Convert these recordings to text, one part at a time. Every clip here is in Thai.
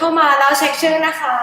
เข้ามาแล้วเช็คชื่อนะคะ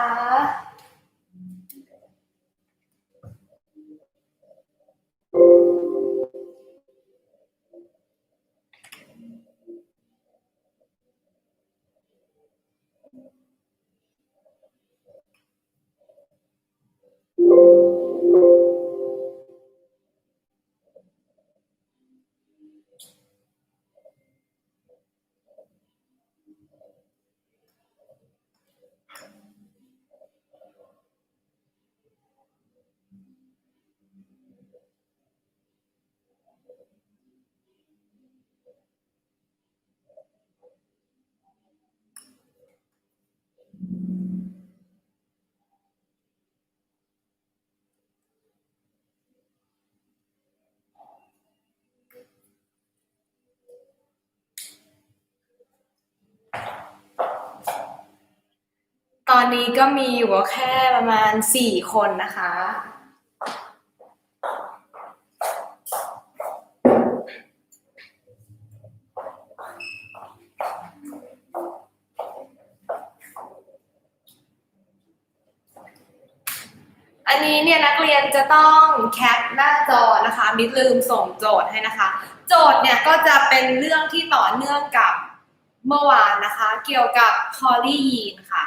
อนนี้ก็มีอยู่แค่ประมาณสี่คนนะคะ อันนี้เนี่ยนักเรียนจะต้องแคปหน้าจอนะคะมิดลืมส่งโจทย์ให้นะคะ โจทย์เนี่ยก็จะเป็นเรื่องที่ต่อเนื่องกับเมื่อวานนะคะ เกี่ยวกับพอลียีนค่ะ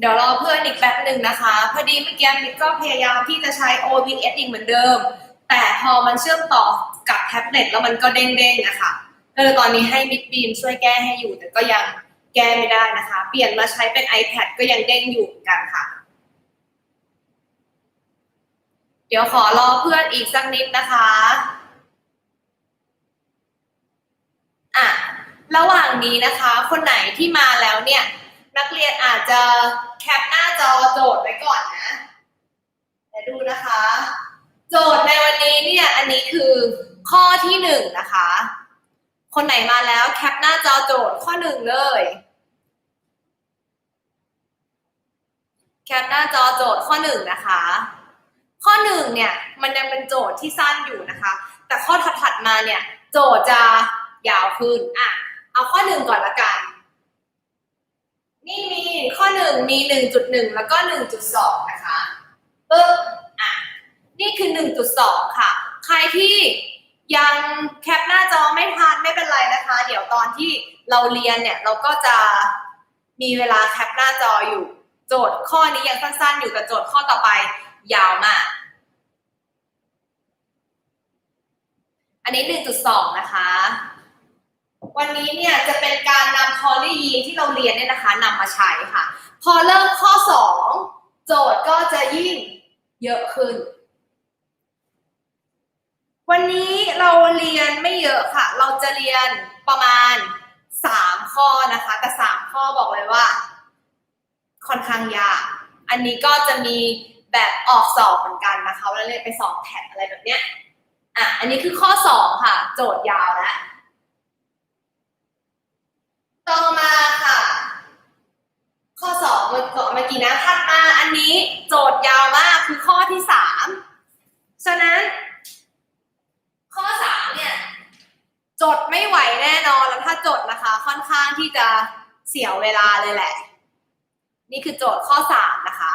เดี๋ยวรอเพื่อนอีกแป๊บหนึ่งนะคะ พอดีเมื่อกี้มิดก็พยายามที่จะใช้ OBS อีกเหมือนเดิม แต่พอมันเชื่อมต่อกับแท็บเล็ตแล้วมันก็เด้งๆนะคะก็เลยตอนนี้ให้มิดบีมช่วยแก้ให้อยู่ แต่ก็ยังแก้ไม่ได้นะคะ เปลี่ยนมาใช้เป็น iPad ก็ยังเด้งอยู่เหมือนกันค่ะ เดี๋ยวขอรอเพื่อนอีกสักนิดนะคะอะระหว่างนี้นะคะ คนไหนที่มาแล้วเนี่ย นักเรียนอาจจะแคปหน้าจอโจทย์ไว้ก่อนนะเดี๋ยวดูนะคะ โจทย์ในวันนี้เนี่ยอันนี้คือข้อที่หนึ่งนะคะ คนไหนมาแล้วแคปหน้าจอโจทย์ข้อหนึ่งเลย แคปหน้าจอโจทย์ข้อหนึ่งนะคะ ข้อหนึ่งเนี่ยมันยังเป็นโจทย์ที่สั้นอยู่นะคะ แต่ข้อถัดๆมาเนี่ยโจทย์จะยาวขึ้นอะเอาข้อหนึ่งก่อนละกัน นี่มีข้อหนึ่งมีหนึ่งจุดหนึ่งแล้วก็หนึ่งจุดสองนะคะปึ๊บอะนี่คือหนึ่งจุดสองค่ะ ใครที่ยังแคปหน้าจอไม่ทันไม่เป็นไรนะคะ เดี๋ยวตอนที่เราเรียนเนี่ยเราก็จะมีเวลาแคปหน้าจออยู่ โจทย์ข้อนี้ยังสั้นๆ อยู่แต่โจทย์ข้อต่อไปยาวมาก อันนี้1.2นะคะ วันนี้เนี่ยจะเป็นการนำพอลียีนที่เราเรียนเนี่ยนะคะนำมาใช้ค่ะ พอเริ่มข้อ 2 โจทย์ก็จะยิ่งเยอะขึ้น วันนี้เราเรียนไม่เยอะค่ะ เราจะเรียนประมาณ 3 ข้อนะคะ แต่ 3 ข้อบอกเลยว่า ค่อนข้างยาก อันนี้ก็จะมีแบบออกสอบเหมือนกันนะคะเวลาเรียนไปสอบแท็อะไรแบบเนี้ยอะอันนี้คือข้อ 2 ค่ะ โจทย์ยาวแล้ว ต่อมาค่ะ ข้อ2เมื่อก่อนเมื่อกี้นะถัดมาอันนี้โจทย์ยาวมากคือข้อที่3ฉะนั้น ข้อ3เนี่ยจดไม่ไหวแน่นอนแล้วถ้าจดนะคะ ค่อนข้างที่จะเสียเวลาเลยแหละ นี่คือโจทย์ข้อ3นะคะ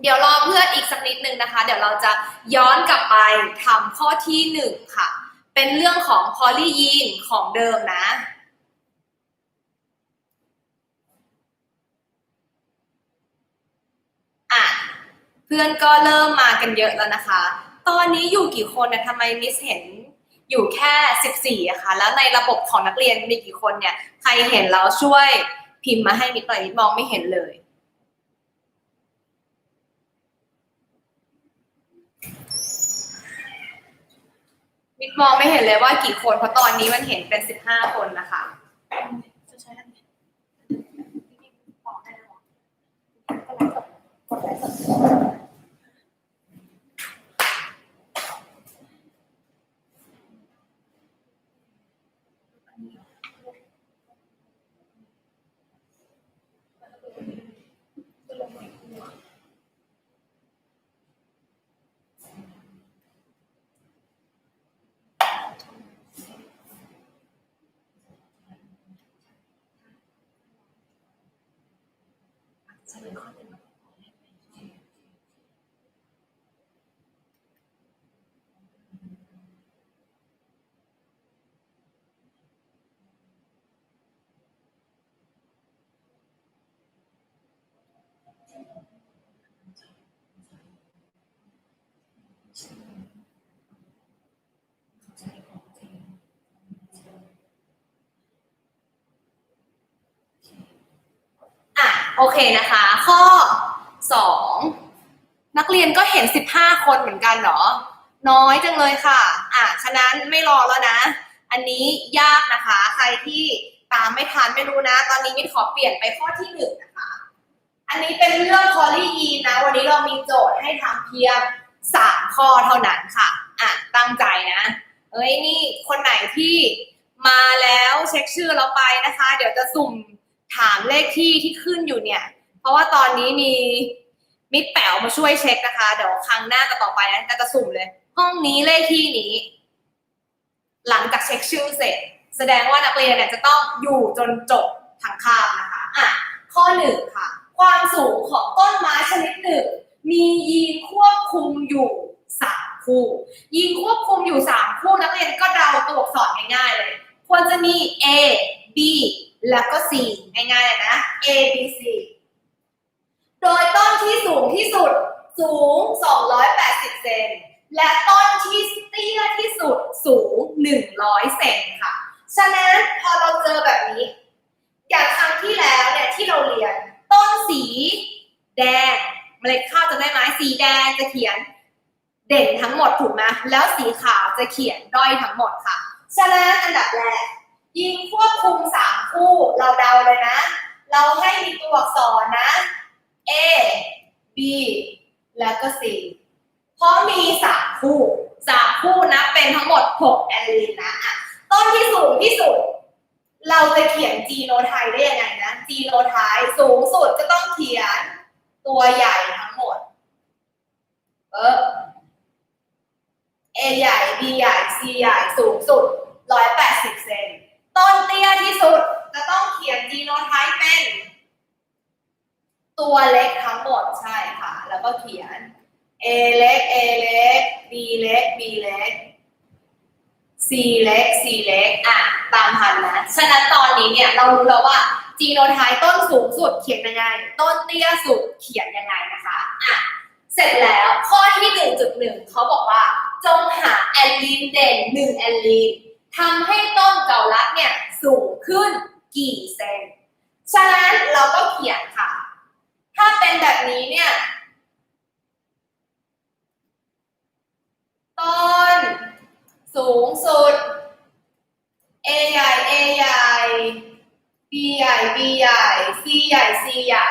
เดี๋ยวรอเพื่อนอีกสักนิดนึงนะคะ เดี๋ยวเราจะย้อนกลับไปทำข้อที่หนึ่งค่ะ เป็นเรื่องของพอลียีนของเดิมนะ อะ เพื่อนก็เริ่มมากันเยอะแล้วนะคะ ตอนนี้อยู่กี่คนเนี่ยทำไมมิสเห็นอยู่แค่ 14อะคะแล้วในระบบของนักเรียนมีกี่คนเนี่ย ใครเห็นแล้วช่วยพิมพ์มาให้มิดหน่อยมิดมองไม่เห็นเลย มิดมองไม่เห็นเลยว่ากี่คนเพราะตอนนี้มันเห็นเป็นสิบห้าคนนะคะ เฉลยข้อหนึ่งแล้ว อะ โอเคนะคะ ข้อสองนักเรียนก็เห็นสิบห้าคนเหมือนกันเหรอน้อยจังเลยค่ะ อะ ฉะนั้นไม่รอแล้วนะ อันนี้ยากนะคะ ใครที่ตามไม่ทันไม่รู้นะ ตอนนี้มินขอเปลี่ยนไปข้อที่หนึ่งนะคะ อันนี้เป็นเรื่องพอลีอีนะ วันนี้เรามีโจทย์ให้ทำเพียงสามข้อเท่านั้นค่ะ อะ ตั้งใจนะ เอ้ยนี่คนไหนที่มาแล้วเช็คชื่อเราไปนะคะ เดี๋ยวจะสุ่ม ถามเลขที่ที่ขึ้นอยู่เนี่ย เพราะว่าตอนนี้มีมิตรแป๋วมาช่วยเช็คนะคะ เดี๋ยวครั้งหน้าต่อไปนะจะจะสุ่มเลย ห้องนี้เลขที่นี้ หลังจากเช็คชื่อเสร็จ แสดงว่านักเรียนเนี่ยจะต้องอยู่จนจบทั้งคาบนะคะอะข้อหนึ่งค่ะ ความสูงของต้นไม้ชนิดหนึ่ง มียีนควบคุมอยู่สามคู่ ยีนควบคุมอยู่สามคู่นักเรียนก็เดาตัวอักษรง่ายๆเลย ควรจะมี A B แล้วก็ C ง่ายๆเลยนะ A B C โดยต้นที่สูงที่สุดสูง 280 เซน และต้นที่เตี้ยที่สุดสูง 100 เซนค่ะ ฉะนั้นพอเราเจอแบบนี้ อย่างครั้งที่แล้วเนี่ยที่เราเรียน ต้นสี แดงเมล็ดข้าวจะได้ไหมสีแดงจะเขียนเด่นทั้งหมดถูกไหมแล้วสีขาวจะเขียนด้อยทั้งหมดค่ะ ฉะนั้นอันดับแรก ยิงควบคุมสามคู่เราเดาเลยนะ เราให้มีตัวอักษรนะ A B แล้วก็ C เพราะมีสามคู่สามคู่นะเป็นทั้งหมดหกแอลลีนนะอะต้นที่สูงที่สุด เราจะเขียนจีโนไทได้ยังไงนะจีโนไทสูงสุดก็ต้องเขียนตัวใหญ่ทั้งหมด เออ A ใหญ่ B ใหญ่ C ใหญ่สูงสุด 180 เซน ต้นเตี้ยที่สุดจะต้องเขียนจีโนไทป์เป็น ตัวเล็กทั้งหมดใช่ค่ะ แล้วก็เขียน A เล็ก A เล็ก B เล็ก B เล็ก C เล็ก C เล็กอะตามทันนะ ฉะนั้นตอนนี้เนี่ยเรารู้แล้วว่าจีโนไทป์ต้นสูงสุดเขียนยังไง ต้นเตี้ยสุดเขียนยังไงนะคะอะเสร็จแล้วข้อที่ 1.1เขาบอกว่า จงหาแอลลีนเด่น1แอลลีนทำให้ต้นเกาลัดเนี่ยสูงขึ้นกี่เซน ฉะนั้นเราก็เขียนค่ะ ถ้าเป็นแบบนี้เนี่ย ต้น สูงสุด A ใหญ่ A ใหญ่ B ใหญ่ B ใหญ่ C ใหญ่ C ใหญ่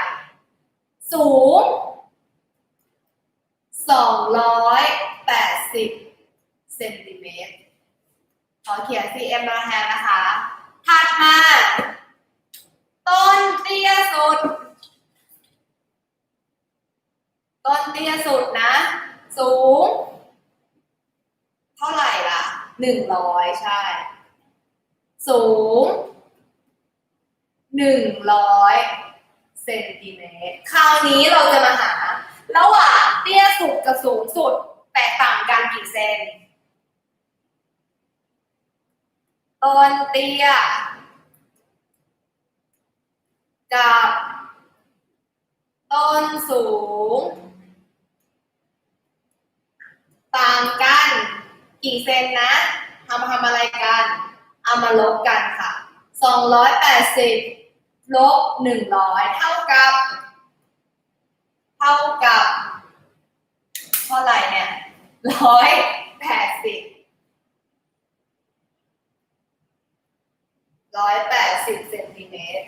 สูง 280 เซนติเมตร ขอเขียน cm มาแทนนะคะ ถัดมา ต้นเตี้ยสุด ต้นเตี้ยสุดนะ สูง เท่าไหร่ล่ะหนึ่งร้อยใช่ สูง หนึ่งร้อยเซนติเมตร คราวนี้เราจะมาหา ระหว่างเตี้ยสุดกับสูงสุด แตกต่างกันกี่เซนต้นเตี้ย กับต้นสูง ต่างกันกี่เซนนะทำมาทำอะไรกัน เอามาลบกันค่ะ 280 ลบ100เท่ากับ เท่ากับเท่าไหร่เนี่ย180 180เซนติเมตร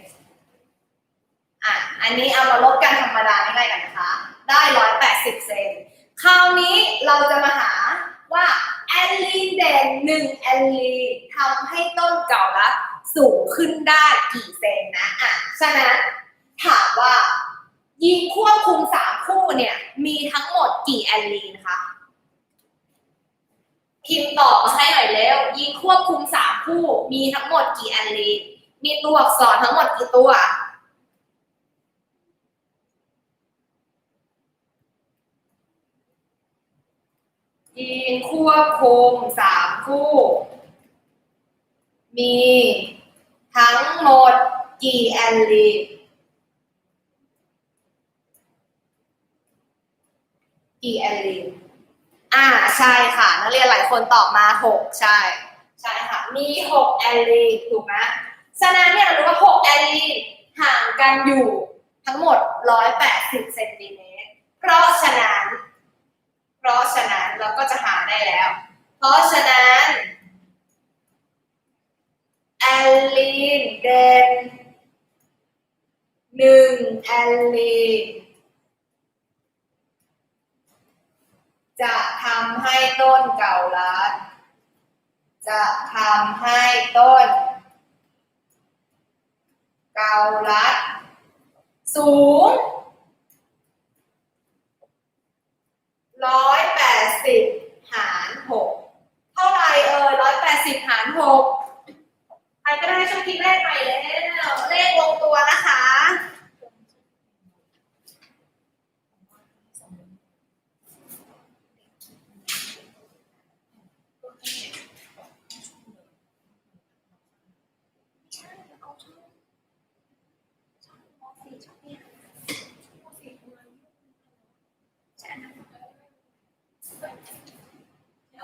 อะ อันนี้เอามาลบกันธรรมดาง่ายๆกันนะคะ ได้180เซน คราวนี้เราจะมาหาว่าแอลลีนเดนหนึ่งแอลลีนทำให้ต้นเก่าละ สูงขึ้นได้กี่เซนนะอะฉะนั้นถามว่า ยิงควบคุมสามคู่เนี่ย มีทั้งหมดกี่แอลลีนคะพิมพ์ตอบมาให้หน่อยแล้ว ยิงควบคุมสามคู่ มีทั้งหมดกี่แอลลีนมีตัวอักษรทั้งหมดกี่ตัวยีนควบคุมสามคู่ มีทั้งหมดกี่แอลลีนกี่แอลลีนอ่าใช่ค่ะ นักเรียนหลายคนตอบมาหกใช่ ใช่ค่ะ มีหกแอลลีนถูกไหมฉะนั้นเนี่ยเรารู้ว่าหกแอลลีนห่างกันอยู่ทั้งหมดร้อยแปดสิบเซนติเมตรเพราะฉะนั้น เพราะฉะนั้นเราก็จะหาได้แล้ว เพราะฉะนั้น แอลลีน เด่นหนึ่งแอลลีน จะทำให้ต้นเก่าลัด จะทำให้ต้น เก่าลัด สูง ร้อยแปดสิบหารหกเท่าไหร่เอ่ยร้อยแปดสิบหารหกใครก็ได้ช่วยคิดเลขไปเลยเลขลงตัวนะคะ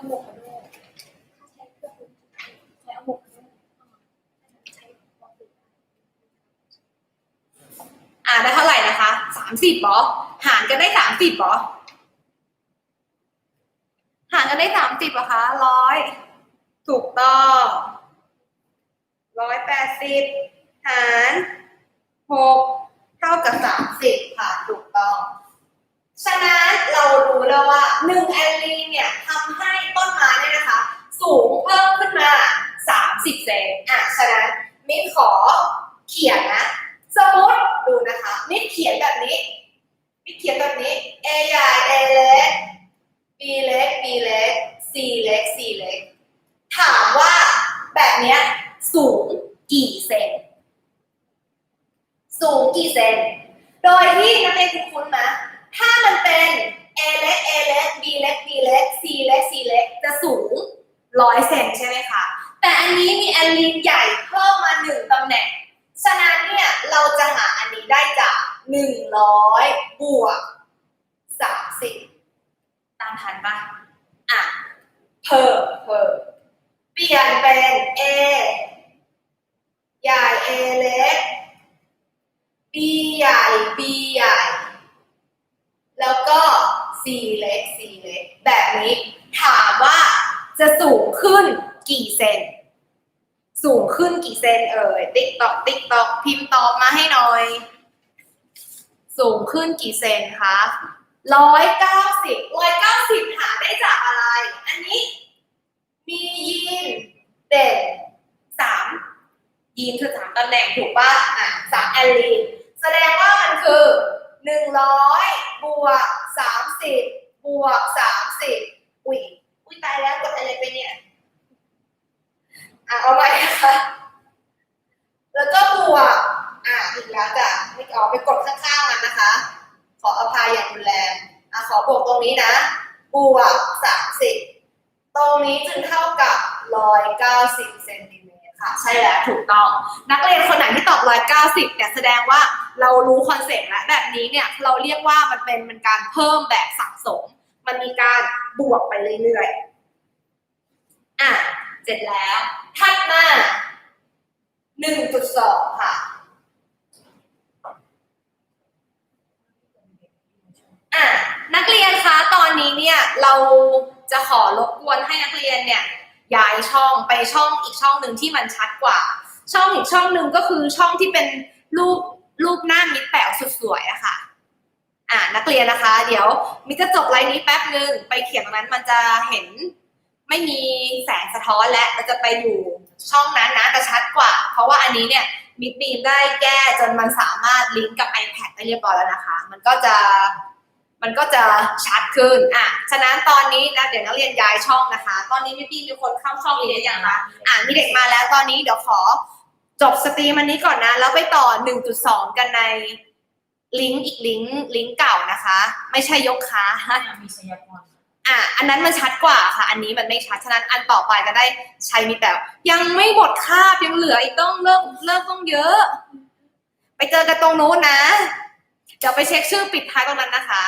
เอาหมวกมาด้วยใช้เครื่องใช้อาหมกมาด้วยใช้หมวกมาด้วยอ่าได้เท่าไหร่นะคะสามสิบหรอหารกันได้สามสิบหรอหารกันได้สามสิบเหรอคะร้อยถูกต้องร้อยแปดสิบหารหกเท่ากับสามสิบค่ะถูกต้อง ฉะนั้นเรารู้แล้วว่าหนึ่งแอลลีนเนี่ยทำให้ต้นไม้เนี่ยนะคะ สูงเพิ่มขึ้นมาสามสิบเซนอะฉะนั้นมิ้นขอเขียนนะ สมมติดูนะคะ มิ้นเขียนแบบนี้ มิ้นเขียนแบบนี้ A ใหญ่ A เล็ก B เล็ก B เล็ก C เล็ก C เล็ก ถามว่าแบบเนี้ยสูงกี่เซน สูงกี่เซน โดยที่นักเรียนคุ้นๆนะ ถ้ามันเป็น A เล็ก A เล็ก B เล็ก B เล็ก C เล็ก C เล็ก จะสูงร้อยเซนใช่ไหมคะ แต่อันนี้มีแอลลีนใหญ่เพิ่มมาหนึ่งตำแหน่ง ฉะนั้นเนี่ยเราจะหาอันนี้ได้จากหนึ่ง ร้อยบวกสามสิบตามทันปะอะเพิ่มเพิ่มเปลี่ยนเป็น A ใหญ่ A เล็ก B ใหญ่ B ใหญ่ แล้วก็ C เล็ก C เล็ก แบบนี้ถามว่าจะสูงขึ้นกี่เซน สูงขึ้นกี่เซนเอ่ย ติ๊กตอก ติ๊กตอก พิมพ์ตอบมาให้หน่อย สูงขึ้นกี่เซนคะร้อยเก้าสิบร้อยเก้าสิบหาได้จากอะไร อันนี้ มียีนเด่นสามยีนคือสามตำแหน่งถูกป่ะอะสามแอลลีนแสดงว่ามันคือหนึ่งร้อยบวกสามสิบบวกสามสิบอุ้ยอุ้ยตายแล้วกดอะไรไปเนี่ยอะเอาใหม่นะคะแล้วก็บวก อีกแล้วจ้ะไม่ออกไปกดข้างๆมันนะคะ ขออภัยอย่างรุนแรงอะขอบวกตรงนี้นะ บวกสามสิบตรงนี้จึงเท่ากับร้อยเก้าสิบเซนติเมตรค่ะ ใช่แล้วถูกต้อง นักเรียนคนไหนที่ตอบร้อยเก้าสิบเนี่ยแสดงว่าเรารู้คอนเซ็ปต์แล้วแบบนี้เนี่ยเราเรียกว่ามันเป็นมันการเพิ่มแบบสะสม มันมีการบวกไปเรื่อยๆอะเสร็จแล้วถัดมาหนึ่งจุดสองค่ะ อะนักเรียนคะตอนนี้เนี่ยเราจะขอรบกวนให้นักเรียนเนี่ยย้ายช่องไปช่องอีกช่องหนึ่งที่มันชัดกว่า ช่องอีกช่องหนึ่งก็คือช่องที่เป็นรูปรูปหน้ามิดแป๋วสุดสวยอะค่ะอ่านักเรียนนะคะ เดี๋ยวมิดจะจบไลน์นี้แป๊บหนึ่งไปเขียนตรงนั้นมันจะเห็นไม่มีแสงสะท้อนและมันจะไปอยู่ช่องนั้นนะจะชัดกว่า เพราะว่าอันนี้เนี่ยมิดบีมได้แก้จนมันสามารถลิงก์กับ iPad ได้เรียบร้อยแล้วนะคะ มันก็จะ มันก็จะชัดขึ้นอะฉะนั้นตอนนี้นะเดี๋ยวนักเรียนย้ายช่องนะคะ ตอนนี้มิดบีมมีคนเข้าช่องนี้หรือยังคะอ่ามีเด็กมาแล้วตอนนี้เดี๋ยวขอจบสตรีมอันนี้ก่อนนะ แล้วไปต่อ 1.2 กันในลิงก์อีกลิงก์ลิงก์เก่านะคะ ไม่ใช่ยกค้ามีชัยพรอะอันนั้นมันชัดกว่าค่ะ อันนี้มันไม่ชัดฉะนั้นอันต่อไปก็ได้ใช้มีแต่ ยังไม่หมดคาบยังเหลืออีกต้องเลิกเลิกต้องเยอะ ไปเจอกันตรงนู้นนะเดี๋ยวไปเช็คชื่อปิดท้ายตรงนั้นนะคะ